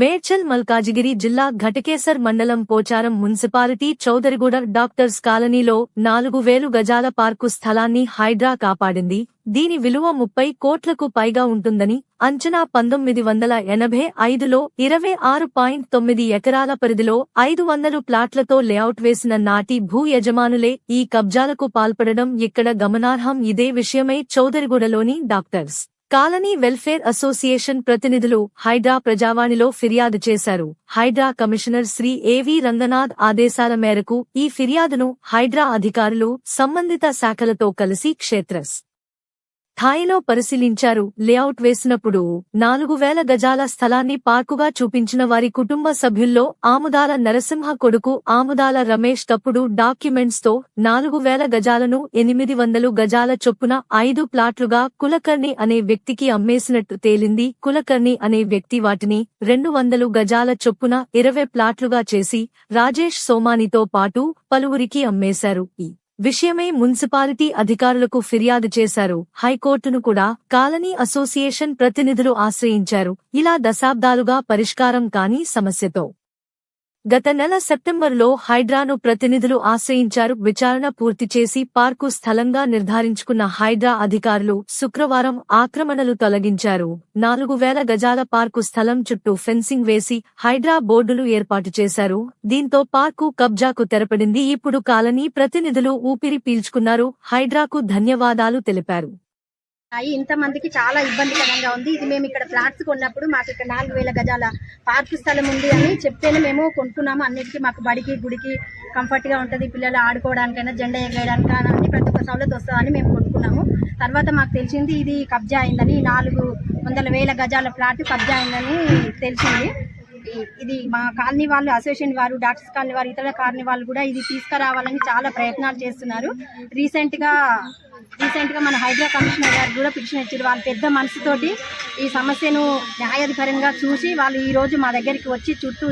మేడ్చల్ మల్కాజిగిరి జిల్లా ఘటకేసర్ మండలం Pocharam municipality Chowdariguda doctors కాలనీలో నాలుగు వేలు గజాల పార్కు స్థలాన్ని హైడ్రా కాపాడింది. దీని విలువ ముప్పై కోట్లకు పైగా ఉంటుందని అంచనా పంతొమ్మిది వందల ఎనభై ఐదులో ఇరవై ఆరు పాయింట్ తొమ్మిది ఎకరాల పరిధిలో ఐదు వందలు ప్లాట్లతో లేఅవుట్ వేసిన నాటి భూ యజమానులే ఈ కబ్జాలకు పాల్పడడం ఇక్కడ గమనార్హం? ఇదే విషయమై చౌదరిగూడలోని డాక్టర్స్ కాలనీ వెల్ఫేర్ అసోసియేషన్ ప్రతినిధులు హైడ్రా ప్రజావాణిలో ఫిర్యాదు చేశారు. హైడ్రా కమిషనర్ శ్రీ ఏవి రంగనాథ్ ఆదేశాల మేరకు ఈ ఫిర్యాదును హైడ్రా అధికారులు సంబంధిత శాఖలతో కలిసి క్షేత్రస్ స్థాయిలో పరిశీలించారు. లేఅవుట్ వేసినప్పుడు నాలుగు వేల గజాల స్థలాన్ని పార్కుగా చూపించిన వారి కుటుంబ సభ్యుల్లో ఆముదాల నరసింహ కొడుకు ఆముదాల రమేష్ తప్పుడు డాక్యుమెంట్స్తో నాలుగు వేల గజాలను ఎనిమిది వందలు గజాల చొప్పున ఐదు ప్లాట్లుగా కులకర్ణి అనే వ్యక్తికి అమ్మేసినట్టు తేలింది. కులకర్ణి అనే వ్యక్తి వాటిని రెండు వందలు గజాల చొప్పున ఇరవై ప్లాట్లుగా చేసి రాజేష్ సోమానితో పాటు పలువురికి అమ్మేశారు. ఈ విషయమై మున్సిపాలిటీ అధికారులకు ఫిర్యాదు చేశారు. హైకోర్టును కూడా కాలనీ అసోసియేషన్ ప్రతినిధులు ఆశ్రయించారు. ఇలా దశాబ్దాలుగా పరిష్కారం కాని సమస్యతో గత నెల సెప్టెంబరులో హైడ్రాను ప్రతినిధులు ఆశ్రయించారు. విచారణ పూర్తి చేసి పార్కు స్థలంగా నిర్ధారించుకున్న హైడ్రా అధికారులు శుక్రవారం ఆక్రమణలు తొలగించారు. నాలుగు వేల గజాల పార్కు స్థలం చుట్టూ ఫెన్సింగ్ వేసి హైడ్రా బోర్డులు ఏర్పాటు చేశారు. దీంతో పార్కు కబ్జాకు తెరపడింది. ఇప్పుడు కాలనీ ప్రతినిధులు ఊపిరి పీల్చుకున్నారు. హైడ్రాకు ధన్యవాదాలు తెలిపారు. ఉన్నాయి ఇంతమందికి చాలా ఇబ్బందికరంగా ఉంది. ఇది మేము ఇక్కడ ఫ్లాట్స్ కొన్నప్పుడు మాకు ఇక్కడ నాలుగు వేల గజాల పార్కు స్థలం ఉంది అని చెప్తేనే మేము కొనుక్కున్నాము అన్నిటికీ మాకు బడికి గుడికి కంఫర్ట్గా ఉంటుంది. పిల్లలు ఆడుకోవడానికైనా జెండా ఎగేయడానికైనా అన్ని ప్రతి ఒక్క సౌలత్ వస్తుందని మేము కొనుక్కున్నాము తర్వాత మాకు తెలిసింది ఇది కబ్జా అయిందని నాలుగు వందల వేల గజాల ఫ్లాట్ కబ్జా అయిందని తెలిసింది. ఇది మా కాలనీ వాళ్ళు అసోసియేషన్ వారు డాక్టర్స్ కాలనీ వారు ఇతర కాలనీ వాళ్ళు కూడా ఇది తీసుకురావాలని చాలా ప్రయత్నాలు చేస్తున్నారు. రీసెంట్ రీసెంట్గా మన హైదరా కమిషనర్ గారు కూడా పిటిషన్ ఇచ్చారు. వాళ్ళ పెద్ద మనసుతోటి ఈ సమస్యను న్యాయాధికారంగా చూసి వాళ్ళు ఈరోజు మా దగ్గరికి వచ్చి చుట్టూ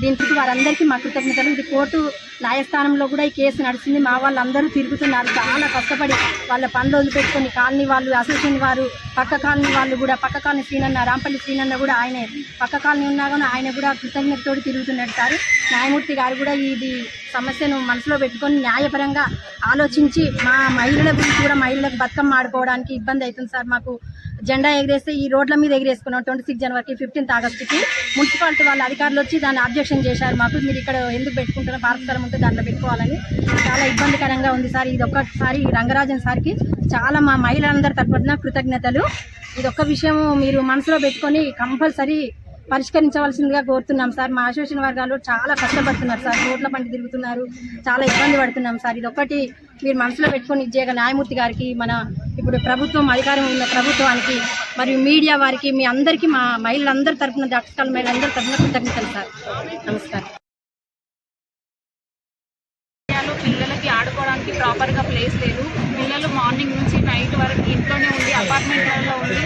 దీని చుట్టూ వారందరికీ మా కృతజ్ఞతలు. ఇది కోర్టు న్యాయస్థానంలో కూడా ఈ కేసు నడిచింది. మా వాళ్ళందరూ తిరుగుతున్నారు. చాలా కష్టపడి వాళ్ళ పనులు వదిలిపెట్టుకొని కాలనీ వాళ్ళు అసోసియేషన్ వారు పక్క కాలనీ వాళ్ళు కూడా పక్క కాలనీ శ్రీనన్న రాంపల్లి శ్రీనన్న కూడా ఆయనే. పక్క కాలనీ ఉన్నా కానీ ఆయన కూడా కృతజ్ఞతతో తిరుగుతున్నట్టు సార్. న్యాయమూర్తి గారు కూడా ఇది సమస్యను మనసులో పెట్టుకొని న్యాయపరంగా ఆలోచించి మా మహిళల గురించి కూడా మహిళలకు బతుకమ్మ ఆడుకోవడానికి ఇబ్బంది అవుతుంది సార్. మాకు జెండా ఎగిరేస్తే ఈ రోడ్ల మీద ఎగిరేసుకున్నాం ట్వంటీ సిక్స్ జనవరికి ఫిఫ్టీన్త్ ఆగస్టుకి. మున్సిపాలిటీ వాళ్ళ అధికారులు వచ్చి దాన్ని అబ్జెక్షన్ చేశారు. మాకు మీరు ఇక్కడ ఎందుకు పెట్టుకుంటారో పార్క్ స్థలం ఉంటే దాంట్లో పెట్టుకోవాలని చాలా ఇబ్బందికరంగా ఉంది సార్. ఇది ఒక్కసారి రంగరాజన్ సార్కి చాలా మా మహిళలందరి తరపున కృతజ్ఞతలు. ఇది ఒక్క విషయం మీరు మనసులో పెట్టుకొని కంపల్సరీ పరిష్కరించవలసిందిగా కోరుతున్నాం సార్. మా అసోసియేషన్ వర్గాలు చాలా కష్టపడుతున్నారు సార్. రోడ్ల పంట తిరుగుతున్నారు. చాలా ఇబ్బంది పడుతున్నాం సార్. ఇది మీరు మనసులో పెట్టుకొని ఇచ్చేయగ న్యాయమూర్తి గారికి మన ఇప్పుడు ప్రభుత్వం అధికారం ఉన్న ప్రభుత్వానికి మరియు మీడియా వారికి మీ అందరికీ మా మహిళలందరి తరపున డాక్టర్ మహిళలందరి తరపున కృతజ్ఞతలు సార్. నమస్కారం. పిల్లలకి ఆడుకోవడానికి ప్రాపర్గా ప్లేస్ లేదు. పిల్లలు మార్నింగ్ నుంచి నైట్ వరకు ఇంట్లోనే ఉండి అపార్ట్మెంట్లలో ఉండి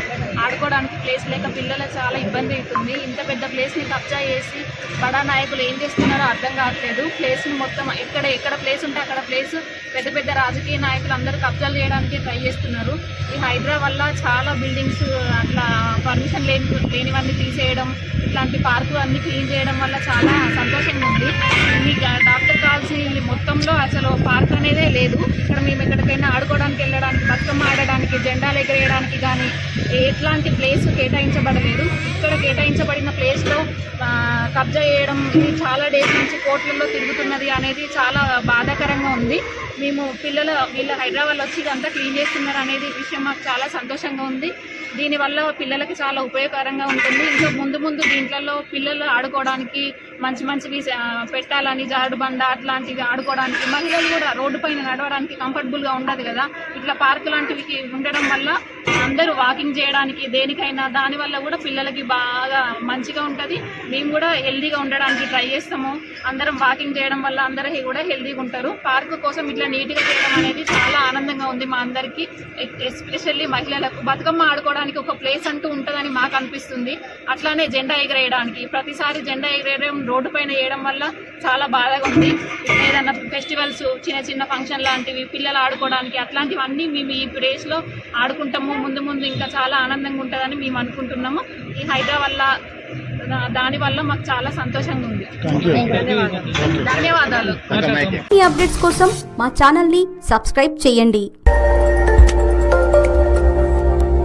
ఆడుకోవడానికి ప్లేస్ లేక పిల్లలకు చాలా ఇబ్బంది అవుతుంది. ఇంత పెద్ద ప్లేస్ని కబ్జా చేసి బడా నాయకులు ఏం చేస్తున్నారో అర్థం కావట్లేదు. ప్లేస్ని మొత్తం ఎక్కడ ఎక్కడ ప్లేస్ ఉంటే అక్కడ ప్లేస్ పెద్ద పెద్ద రాజకీయ నాయకులు అందరూ కబ్జాలు చేయడానికి ట్రై చేస్తున్నారు. ఈ హైదరాబాద్ వల్ల చాలా బిల్డింగ్స్ అట్లా పర్మిషన్ లేని లేనివన్నీ తీసేయడం ఇట్లాంటి పార్కు అన్ని క్లీన్ చేయడం వల్ల చాలా సంతోషంగా ఉంది. మీ డాక్టర్ కాల్సి మొత్తంలో అసలు పార్క్ అనేదే లేదు. ఇక్కడ మేము ఎక్కడికైనా ఆడుకోవడానికి వెళ్ళడానికి బతుకమ్మ ఆడడానికి జెండాలు ఎగరేయడానికి కానీ ఎట్లాంటి ప్లేస్ కేటాయించబడలేదు. ఇక్కడ కేటాయించబడిన ప్లేస్లో కబ్జా చేయడం ఇది చాలా డేస్ నుంచి కోర్టులలో తిరుగుతున్నది అనేది చాలా బాధాకరంగా ఉంది. మేము పిల్లలు వీళ్ళు హైదరాబాద్ వచ్చి ఇదంతా క్లీన్ చేస్తున్నారు అనేది విషయం మాకు చాలా సంతోషంగా ఉంది. దీనివల్ల పిల్లలకి చాలా ఉపయోగకరంగా ఉంటుంది. ఇంకా ముందు ముందు దీంట్లో పిల్లలు ఆడుకోవడానికి మంచి మంచివి పెట్టాలని జారుడు బండ అట్లాంటివి ఆడుకోవడానికి మహిళలు కూడా రోడ్డు పైన నడవడానికి కంఫర్టబుల్గా ఉండదు కదా. ఇట్లా పార్క్ లాంటివి ఉండడం వల్ల అందరూ వాకింగ్ చేయడానికి దేనికైనా దానివల్ల కూడా పిల్లలకి బాగా మంచిగా ఉంటుంది. మేము కూడా హెల్దీగా ఉండడానికి ట్రై చేస్తాము. అందరం వాకింగ్ చేయడం వల్ల అందరూ కూడా హెల్దీగా ఉంటారు. పార్క్ కోసం ఇట్లా నీట్గా చేయడం అనేది చాలా ఆనందంగా ఉంది మా అందరికీ. ఎస్పెషల్లీ మహిళలకు. బతుకమ్మ ఆడుకోవడానికి ఒక ప్లేస్ అంటూ ఉంటుందని మాకు అనిపిస్తుంది. అట్లానే జెండా ఎగరేయడానికి. ప్రతిసారి జెండా ఎగరేయడం రోడ్డు పైన వేయడం వల్ల చాలా బాధగా ఉంది. ఏదైనా ఫెస్టివల్స్ చిన్న చిన్న ఫంక్షన్ లాంటివి పిల్లలు ఆడుకోవడానికి అట్లాంటివన్నీ మేము ఈ ప్లేస్లో ఆడుకుంటాము. ముందు ముందు ఇంకా చాలా ఆనందంగా ఉంటుందని మేము అనుకుంటున్నాము. ఈ హైదరాబాద్ దానివల్ల మాకు చాలా సంతోషంగా ఉంది. ధన్యవాదాలు. ఈ అప్డేట్స్ కోసం మా ఛానల్ని సబ్స్క్రైబ్ చేయండి.